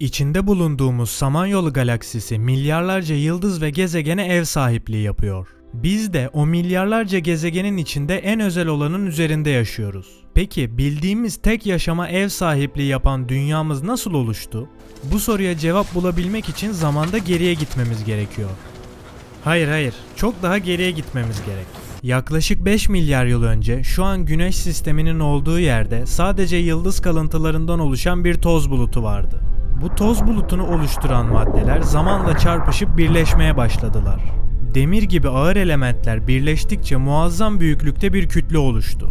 İçinde bulunduğumuz Samanyolu galaksisi milyarlarca yıldız ve gezegene ev sahipliği yapıyor. Biz de o milyarlarca gezegenin içinde en özel olanın üzerinde yaşıyoruz. Peki bildiğimiz tek yaşama ev sahipliği yapan dünyamız nasıl oluştu? Bu soruya cevap bulabilmek için zamanda geriye gitmemiz gerekiyor. Hayır hayır, çok daha geriye gitmemiz gerek. Yaklaşık 5 milyar yıl önce şu an güneş sisteminin olduğu yerde sadece yıldız kalıntılarından oluşan bir toz bulutu vardı. Bu toz bulutunu oluşturan maddeler zamanla çarpışıp birleşmeye başladılar. Demir gibi ağır elementler birleştikçe muazzam büyüklükte bir kütle oluştu.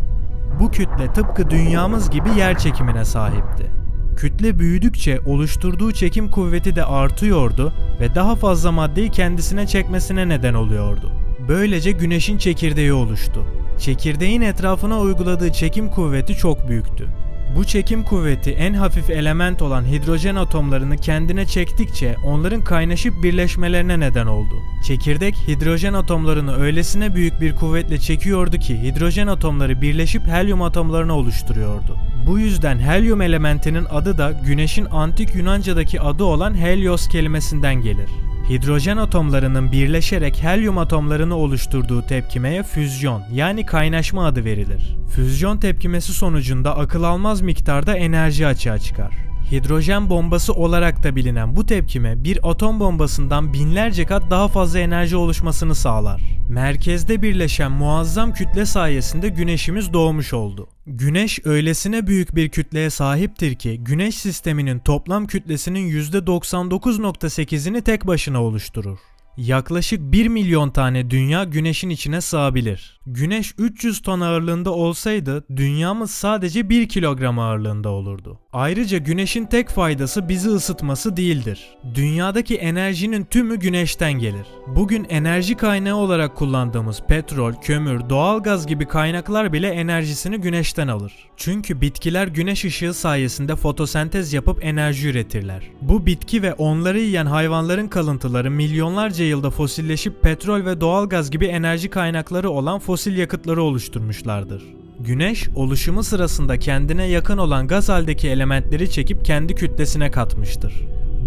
Bu kütle tıpkı dünyamız gibi yer çekimine sahipti. Kütle büyüdükçe oluşturduğu çekim kuvveti de artıyordu ve daha fazla maddeyi kendisine çekmesine neden oluyordu. Böylece güneşin çekirdeği oluştu. Çekirdeğin etrafına uyguladığı çekim kuvveti çok büyüktü. Bu çekim kuvveti en hafif element olan hidrojen atomlarını kendine çektikçe onların kaynaşıp birleşmelerine neden oldu. Çekirdek hidrojen atomlarını öylesine büyük bir kuvvetle çekiyordu ki hidrojen atomları birleşip helyum atomlarını oluşturuyordu. Bu yüzden helyum elementinin adı da güneşin antik Yunanca'daki adı olan Helios kelimesinden gelir. Hidrojen atomlarının birleşerek helyum atomlarını oluşturduğu tepkimeye füzyon yani kaynaşma adı verilir. Füzyon tepkimesi sonucunda akıl almaz miktarda enerji açığa çıkar. Hidrojen bombası olarak da bilinen bu tepkime bir atom bombasından binlerce kat daha fazla enerji oluşmasını sağlar. Merkezde birleşen muazzam kütle sayesinde güneşimiz doğmuş oldu. Güneş öylesine büyük bir kütleye sahiptir ki güneş sisteminin toplam kütlesinin %99.8'ini tek başına oluşturur. Yaklaşık 1 milyon tane dünya güneşin içine sığabilir. Güneş 300 ton ağırlığında olsaydı dünyamız sadece 1 kilogram ağırlığında olurdu. Ayrıca güneşin tek faydası bizi ısıtması değildir. Dünyadaki enerjinin tümü güneşten gelir. Bugün enerji kaynağı olarak kullandığımız petrol, kömür, doğalgaz gibi kaynaklar bile enerjisini güneşten alır. Çünkü bitkiler güneş ışığı sayesinde fotosentez yapıp enerji üretirler. Bu bitki ve onları yiyen hayvanların kalıntıları milyonlarca yılda fosilleşip petrol ve doğalgaz gibi enerji kaynakları olan fosil yakıtları oluşturmuşlardır. Güneş oluşumu sırasında kendine yakın olan gaz haldeki elementleri çekip kendi kütlesine katmıştır.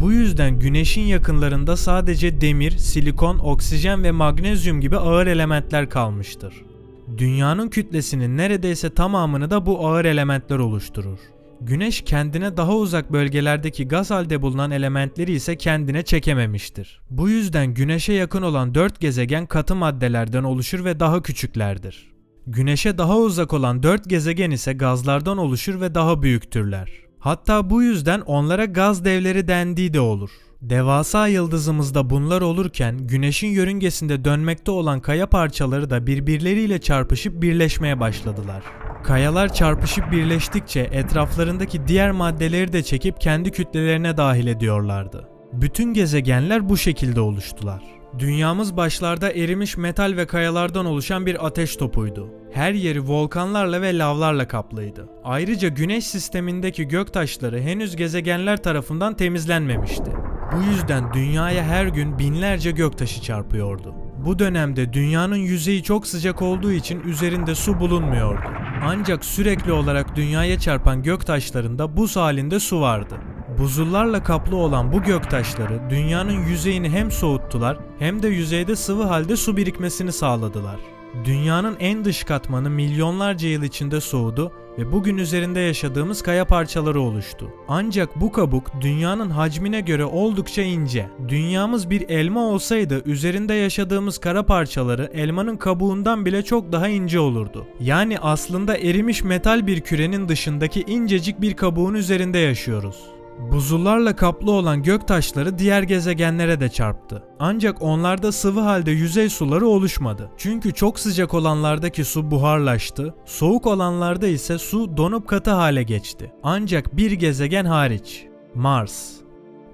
Bu yüzden güneşin yakınlarında sadece demir, silikon, oksijen ve magnezyum gibi ağır elementler kalmıştır. Dünyanın kütlesinin neredeyse tamamını da bu ağır elementler oluşturur. Güneş kendine daha uzak bölgelerdeki gaz halde bulunan elementleri ise kendine çekememiştir. Bu yüzden Güneş'e yakın olan 4 gezegen katı maddelerden oluşur ve daha küçüklerdir. Güneş'e daha uzak olan 4 gezegen ise gazlardan oluşur ve daha büyüktürler. Hatta bu yüzden onlara gaz devleri dendiği de olur. Devasa yıldızımızda bunlar olurken Güneş'in yörüngesinde dönmekte olan kaya parçaları da birbirleriyle çarpışıp birleşmeye başladılar. Kayalar çarpışıp birleştikçe etraflarındaki diğer maddeleri de çekip kendi kütlelerine dahil ediyorlardı. Bütün gezegenler bu şekilde oluştular. Dünyamız başlarda erimiş metal ve kayalardan oluşan bir ateş topuydu. Her yeri volkanlarla ve lavlarla kaplıydı. Ayrıca güneş sistemindeki göktaşları henüz gezegenler tarafından temizlenmemişti. Bu yüzden dünyaya her gün binlerce göktaşı çarpıyordu. Bu dönemde dünyanın yüzeyi çok sıcak olduğu için üzerinde su bulunmuyordu. Ancak sürekli olarak dünyaya çarpan göktaşlarında buz halinde su vardı. Buzullarla kaplı olan bu göktaşları dünyanın yüzeyini hem soğuttular hem de yüzeyde sıvı halde su birikmesini sağladılar. Dünyanın en dış katmanı milyonlarca yıl içinde soğudu ve bugün üzerinde yaşadığımız kaya parçaları oluştu. Ancak bu kabuk dünyanın hacmine göre oldukça ince. Dünyamız bir elma olsaydı üzerinde yaşadığımız kara parçaları elmanın kabuğundan bile çok daha ince olurdu. Yani aslında erimiş metal bir kürenin dışındaki incecik bir kabuğun üzerinde yaşıyoruz. Buzullarla kaplı olan göktaşları diğer gezegenlere de çarptı. Ancak onlarda sıvı halde yüzey suları oluşmadı. Çünkü çok sıcak olanlardaki su buharlaştı, soğuk olanlarda ise su donup katı hale geçti. Ancak bir gezegen hariç, Mars.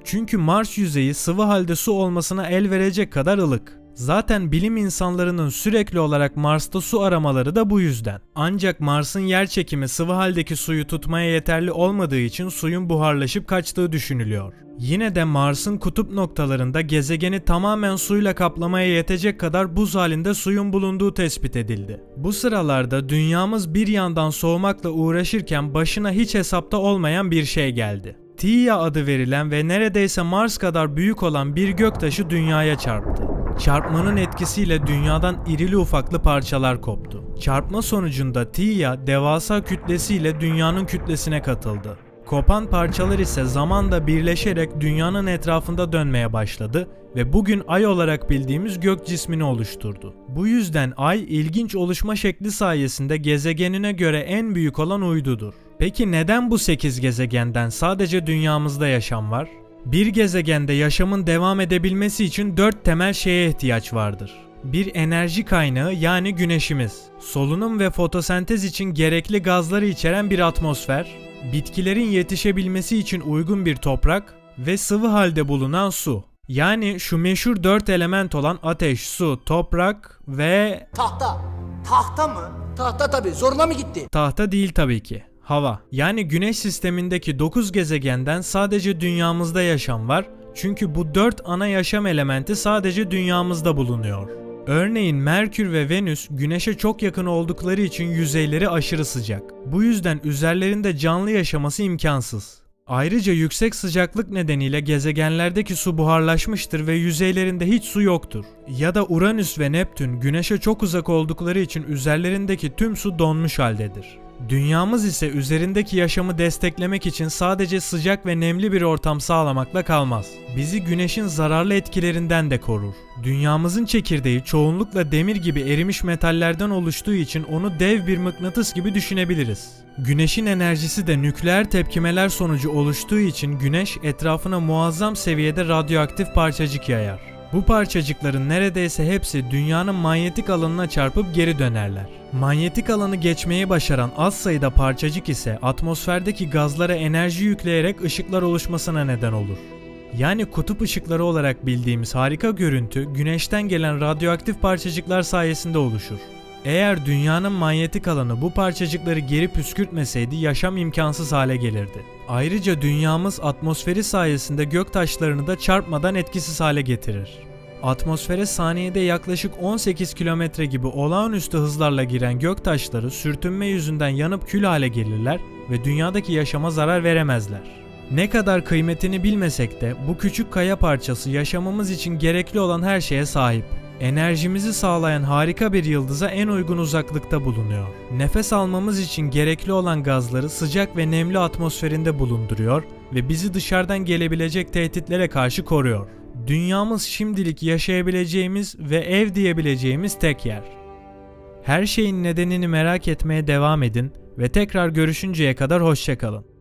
Çünkü Mars yüzeyi sıvı halde su olmasına el verecek kadar ılık. Zaten bilim insanlarının sürekli olarak Mars'ta su aramaları da bu yüzden. Ancak Mars'ın yer çekimi sıvı haldeki suyu tutmaya yeterli olmadığı için suyun buharlaşıp kaçtığı düşünülüyor. Yine de Mars'ın kutup noktalarında gezegeni tamamen suyla kaplamaya yetecek kadar buz halinde suyun bulunduğu tespit edildi. Bu sıralarda dünyamız bir yandan soğumakla uğraşırken başına hiç hesapta olmayan bir şey geldi. Theia adı verilen ve neredeyse Mars kadar büyük olan bir göktaşı dünyaya çarptı. Çarpmanın etkisiyle dünyadan irili ufaklı parçalar koptu. Çarpma sonucunda Theia devasa kütlesiyle dünyanın kütlesine katıldı. Kopan parçalar ise zamanla birleşerek dünyanın etrafında dönmeye başladı ve bugün ay olarak bildiğimiz gök cismini oluşturdu. Bu yüzden ay ilginç oluşma şekli sayesinde gezegenine göre en büyük olan uydudur. Peki neden bu 8 gezegenden sadece dünyamızda yaşam var? Bir gezegende yaşamın devam edebilmesi için 4 temel şeye ihtiyaç vardır. Bir enerji kaynağı yani güneşimiz, solunum ve fotosentez için gerekli gazları içeren bir atmosfer, bitkilerin yetişebilmesi için uygun bir toprak ve sıvı halde bulunan su. Yani şu meşhur dört element olan ateş, su, toprak ve Tahta. Tahta mı? Tahta tabii. Zoruna mı gitti? tahta değil tabii ki. Hava. Yani güneş sistemindeki 9 gezegenden sadece dünyamızda yaşam var. Çünkü bu 4 ana yaşam elementi sadece dünyamızda bulunuyor. Örneğin Merkür ve Venüs güneşe çok yakın oldukları için yüzeyleri aşırı sıcak. Bu yüzden üzerlerinde canlı yaşaması imkansız. Ayrıca yüksek sıcaklık nedeniyle gezegenlerdeki su buharlaşmıştır ve yüzeylerinde hiç su yoktur. Ya da Uranüs ve Neptün güneşe çok uzak oldukları için üzerlerindeki tüm su donmuş haldedir. Dünyamız ise üzerindeki yaşamı desteklemek için sadece sıcak ve nemli bir ortam sağlamakla kalmaz. Bizi güneşin zararlı etkilerinden de korur. Dünyamızın çekirdeği çoğunlukla demir gibi erimiş metallerden oluştuğu için onu dev bir mıknatıs gibi düşünebiliriz. Güneşin enerjisi de nükleer tepkimeler sonucu oluştuğu için güneş etrafına muazzam seviyede radyoaktif parçacık yayar. Bu parçacıkların neredeyse hepsi dünyanın manyetik alanına çarpıp geri dönerler. Manyetik alanı geçmeyi başaran az sayıda parçacık ise atmosferdeki gazlara enerji yükleyerek ışıklar oluşmasına neden olur. Yani kutup ışıkları olarak bildiğimiz harika görüntü güneşten gelen radyoaktif parçacıklar sayesinde oluşur. Eğer dünyanın manyetik alanı bu parçacıkları geri püskürtmeseydi yaşam imkansız hale gelirdi. Ayrıca dünyamız atmosferi sayesinde gök taşlarını da çarpmadan etkisiz hale getirir. Atmosfere saniyede yaklaşık 18 kilometre gibi olağanüstü hızlarla giren gök taşları sürtünme yüzünden yanıp kül hale gelirler ve dünyadaki yaşama zarar veremezler. Ne kadar kıymetini bilmesek de bu küçük kaya parçası yaşamamız için gerekli olan her şeye sahip. Enerjimizi sağlayan harika bir yıldıza en uygun uzaklıkta bulunuyor. Nefes almamız için gerekli olan gazları sıcak ve nemli atmosferinde bulunduruyor ve bizi dışarıdan gelebilecek tehditlere karşı koruyor. Dünyamız şimdilik yaşayabileceğimiz ve ev diyebileceğimiz tek yer. Her şeyin nedenini merak etmeye devam edin ve tekrar görüşünceye kadar hoşçakalın.